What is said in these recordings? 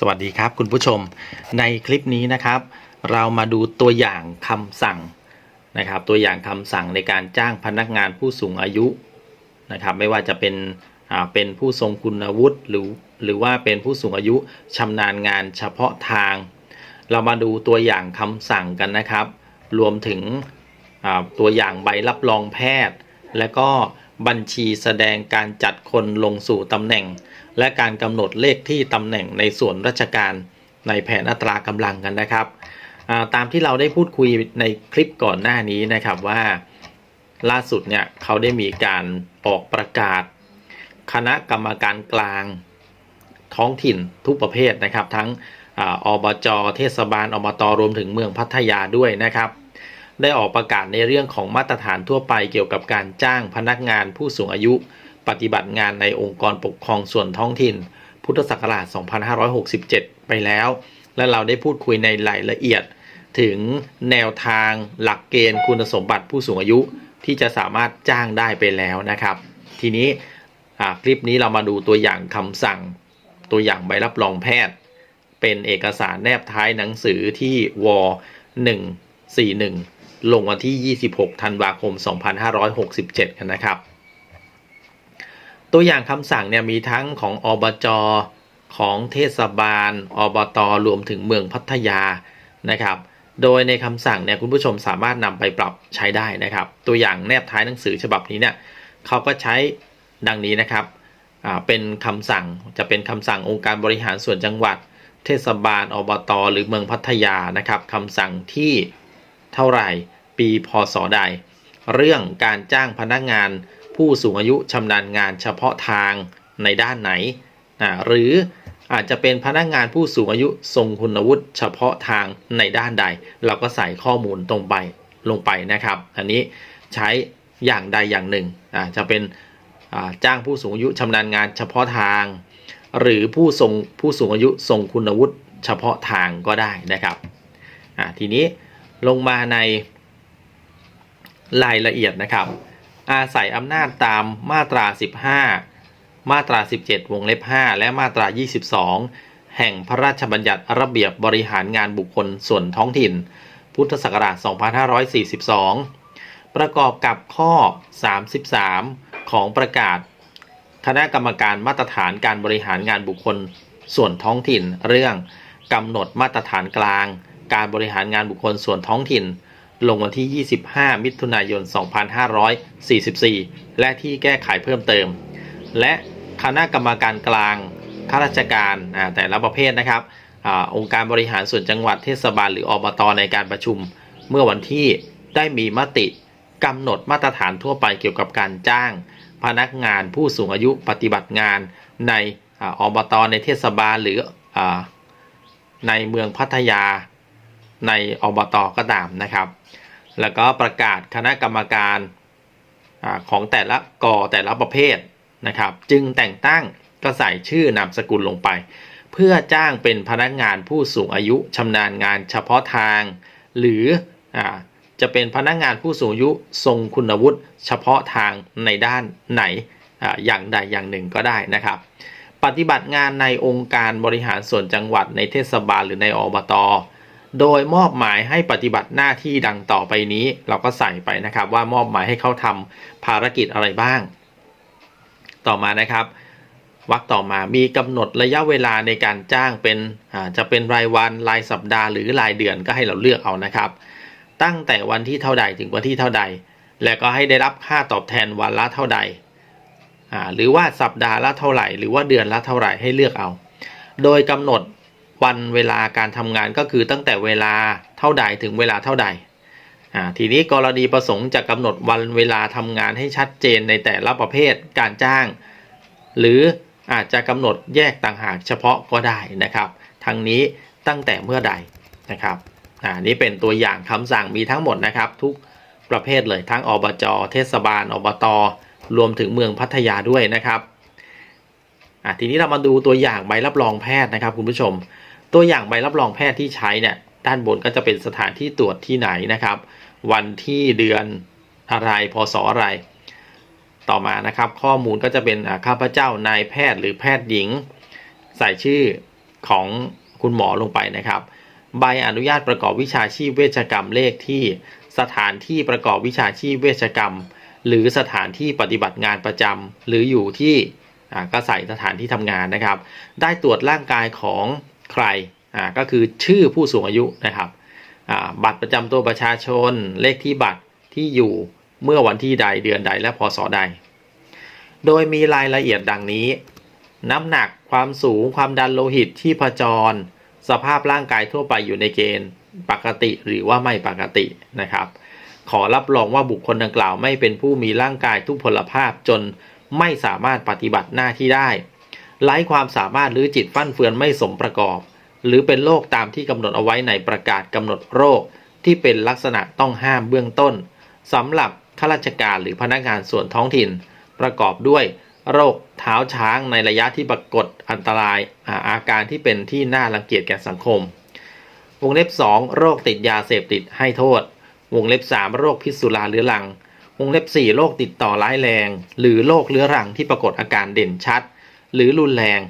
สวัสดีครับคุณผู้ชมในคลิปนี้นะครับ เรามาดูตัวอย่างคำสั่งนะครับ ตัวอย่างคำสั่งในการจ้างพนักงานผู้สูงอายุนะครับ ไม่ว่าจะเป็นอ่าเป็นผู้ทรงคุณวุฒิหรือหรือว่าเป็นผู้สูงอายุชำนาญงานเฉพาะทาง เรามาดูตัวอย่างคำสั่งกันนะครับ รวมถึงอ่าตัวอย่างใบรับรองแพทย์ และก็บัญชีแสดงการจัดคนลงสู่ตำแหน่ง และการกำหนดเลขที่ตำแหน่งในส่วนราชการในแผนอัตรากำลังกันนะครับาตามที่เราได้พูดคุยในคลิปก่อนหน้านี้นะครับว่าล่าสุดเนี่ยเขาได้มีการออกประกาศ คณะกรรมการกลางท้องถิ่นทุกประเภทนะครับ ทั้งออบจเทศบาลอบตรวมถึงเมืองพัทยาด้วยนะครับ ได้ออกประกาศในเรื่องของมาตรฐานทั่วไปเกี่ยวกับการจ้างพนักงานผู้สูงอายุ ปฏิบัติงานในองค์กรปกครองส่วนท้องถิ่น พุทธศักราช 2567 ไปแล้ว และเราได้พูดคุยในรายละเอียด ถึงแนวทางหลักเกณฑ์คุณสมบัติผู้สูงอายุที่จะสามารถจ้างได้ไปแล้วนะครับ ทีนี้คลิปนี้เรามาดูตัวอย่างคำสั่ง ตัวอย่างใบรับรองแพทย์ เป็นเอกสารแนบท้ายหนังสือที่ว141 ลงวันที่ 26 ธันวาคม 2567 กันนะครับ ตัวอย่างคำสั่งเนี่ยมีทั้งของอบจของเทศบาล อบตรวมถึงเมืองพัทยานะครับ โดยในคำสั่งเนี่ยคุณผู้ชมสามารถนำไปปรับใช้ได้นะครับ ตัวอย่างแนบท้ายหนังสือฉบับนี้เนี่ยเขาก็ใช้ดังนี้นะครับเป็นคำสั่งจะเป็นคำสั่งองค์การบริหารส่วนจังหวัด เทศบาล อบต หรือเมืองพัทยานะครับคำสั่งที่เท่าไหร่ปีพศใด เรื่องการจ้างพนักงาน ผู้สูงอายุชำนาญงานเฉพาะทางในด้านไหนอ่าหรืออาจจะเป็นพนักงานผู้สูงอายุทรงคุณวุฒิเฉพาะทางในด้านใด เราก็ใส่ข้อมูลตรงไปลงไปนะครับ อันนี้ใช้อย่างใดอย่างหนึ่งอ่าจะเป็นจ้างผู้สูงอายุชำนาญงานเฉพาะทาง หรือผู้ทรงผู้สูงอายุทรงคุณวุฒิเฉพาะทางก็ได้นะครับทีนี้ลงมาในรายละเอียดนะครับ อาศัยอำนาจตามมาตรา 15 มาตรา 17 วงเล็บ 5 และมาตรา 22 แห่งพระราชบัญญัติระเบียบบริหารงานบุคคลส่วนท้องถิ่น พุทธศักราช 2542 ประกอบกับข้อ 33 ของประกาศ คณะกรรมการมาตรฐานการบริหารงานบุคคลส่วนท้องถิ่น เรื่องกำหนดมาตรฐานกลาง การบริหารงานบุคคลส่วนท้องถิ่น ลงวันที่ 25 มิถุนายน 2544 และที่แก้ไขเพิ่มเติม และคณะกรรมการกลางข้าราชการแต่ละประเภทนะครับอองค์การบริหารส่วนจังหวัดเทศบาลหรืออบตในการประชุม เมื่อวันที่ได้มีมติกำหนดมาตรฐานทั่วไปเกี่ยวกับการจ้าง พนักงานผู้สูงอายุปฏิบัติงานในออบตในเทศบาลหรืออในเมืองพัทยา ในอบตก็ตามนะครับ แล้วก็ประกาศคณะกรรมการอของแต่ละกอแต่ละประเภทนะครับ จึงแต่งตั้งก็ใส่ชื่อนามสกุลลงไป เพื่อจ้างเป็นพนักงานผู้สูงอายุชำนาญงานเฉพาะทาง หรืออจะเป็นพนักงานผู้สูงอายุทรงคุณวุฒิเฉพาะทางในด้านไหนออย่างใดอย่างหนึ่งก็ได้นะครับ ปฏิบัติงานในองค์การบริหารส่วนจังหวัดในเทศบาลหรือในอบต โดยมอบหมายให้ปฏิบัติหน้าที่ดังต่อไปนี้ เราก็ใส่ไปนะครับว่ามอบหมายให้เขาทำภารกิจอะไรบ้าง ต่อมานะครับวรรคต่อมามีกำหนดระยะเวลาในการจ้างเป็นจะเป็นรายวันรายสัปดาห์หรือรายเดือนก็ให้เราเลือกเอานะครับ ตั้งแต่วันที่เท่าใดถึงวันที่เท่าใด และก็ให้ได้รับค่าตอบแทนวันละเท่าใด หรือว่าสัปดาห์ละเท่าไหร่ หรือว่าเดือนละเท่าไหร่ให้เลือกเอา โดยกำหนด วันเวลาการทำงานก็คือตั้งแต่เวลาเท่าใดถึงเวลาเท่าใดทีนี้กรณีประสงค์จะกำหนดวันเวลาทำงานให้ชัดเจนในแต่ละประเภทการจ้าง หรืออาจจะกำหนดแยกต่างหากเฉพาะก็ได้นะครับทั้งนี้ตั้งแต่เมื่อใดนะครับอ่านี่เป็นตัวอย่างคำสั่งมีทั้งหมดนะครับ ทุกประเภทเลยทั้งอบจ เทศบาล อบต รวมถึงเมืองพัทยาด้วยนะครับอะทีนี้เรามาดูตัวอย่างใบรับรองแพทย์นะครับคุณผู้ชม ตัวอย่างใบรับรองแพทย์ที่ใช้เนี่ยด้านบนก็จะเป็นสถานที่ตรวจที่ไหนนะครับ วันที่เดือนอะไรพศอะไร ต่อมานะครับ ข้อมูลก็จะเป็นข้าพเจ้านายแพทย์หรือแพทย์หญิง ใส่ชื่อของคุณหมอลงไปนะครับ ใบอนุญาตประกอบวิชาชีพเวชกรรมเลขที่สถานที่ประกอบวิชาชีพเวชกรรม หรือสถานที่ปฏิบัติงานประจำหรืออยู่ที่ก็ใส่สถานที่ทำงานนะครับ ได้ตรวจร่างกายของ ใครอ่าก็คือชื่อผู้สูงอายุนะครับอ่าบัตรประจำตัวประชาชน เลขที่บัตรที่อยู่เมื่อวันที่ใดเดือนใดและพศใด โดยมีรายละเอียดดังนี้ น้ำหนักความสูงความดันโลหิตที่ผจร สภาพร่างกายทั่วไปอยู่ในเกณฑ์ปกติหรือว่าไม่ปกตินะครับ ขอรับรองว่าบุคคลดังกล่าวไม่เป็นผู้มีร่างกายทุพพลภาพจนไม่สามารถปฏิบัติหน้าที่ได้ ไร้ความสามารถหรือจิตฟั่นเฟือนไม่สมประกอบ หรือเป็นโรคตามที่กำหนดเอาไว้ในประกาศกำหนดโรค ที่เป็นลักษณะต้องห้ามเบื้องต้นสำหรับข้าราชการหรือพนักงานส่วนท้องถิ่น ประกอบด้วยโรคเท้าช้างในระยะที่ปรากฏอันตรายอาอาการที่เป็นที่น่ารังเกียจแก่สังคม วงเล็บ 2 โรคติดยาเสพติดให้โทษ วงเล็บ 3 โรคพิษสุราเรื้อรัง วงเล็บ 4 โรคติดต่อร้ายแรง หรือโรคเรื้อรังที่ปรากฏอาการเด่นชัด หรือรุนแรง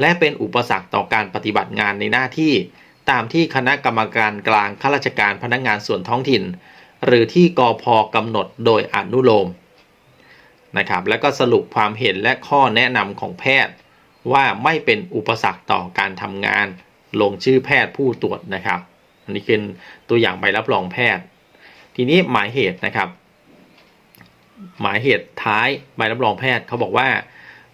และเป็นอุปสรรคต่อการปฏิบัติงานในหน้าที่ ตามที่คณะกรรมการกลางข้าราชการพนักงานส่วนท้องถิ่น หรือที่กพกำหนดโดยอนุโลมนะครับแล้วก็สรุปความเห็นและข้อแนะนำของแพทย์ ว่าไม่เป็นอุปสรรคต่อการทำงาน ลงชื่อแพทย์ผู้ตรวจนะครับ อันนี้เป็นตัวอย่างใบรับรองแพทย์ ทีนี้หมายเหตุนะครับ หมายเหตุท้ายใบรับรองแพทย์เขาบอกว่า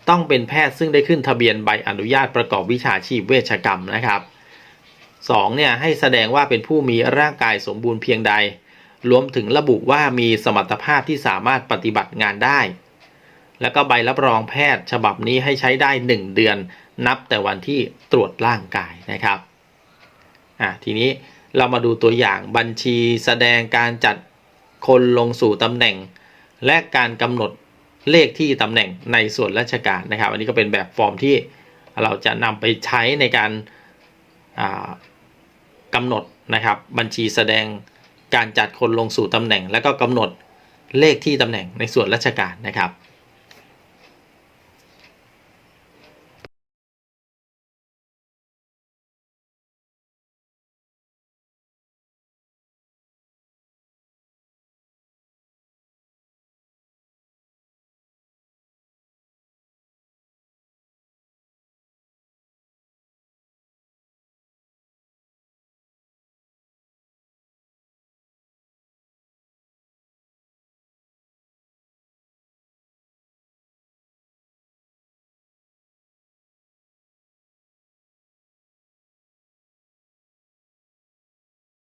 ต้องเป็นแพทย์ซึ่งได้ขึ้นทะเบียนใบอนุญาตประกอบวิชาชีพเวชกรรมนะครับสองเนี่ยให้แสดงว่าเป็นผู้มีร่างกายสมบูรณ์เพียงใด รวมถึงระบุว่ามีสมรรถภาพที่สามารถปฏิบัติงานได้ แล้วก็ใบรับรองแพทย์ฉบับนี้ให้ใช้ได้ 1 เดือน นับแต่วันที่ตรวจร่างกายนะครับอะทีนี้เรามาดูตัวอย่างบัญชีแสดงการจัดคนลงสู่ตำแหน่ง และการกำหนด เลขที่ตำแหน่งในส่วนราชการนะครับ อันนี้ก็เป็นแบบฟอร์มที่เราจะนำไปใช้ในการกำหนดนะครับ บัญชีแสดงการจัดคนลงสู่ตำแหน่ง และก็กำหนดเลขที่ตำแหน่งในส่วนราชการนะครับ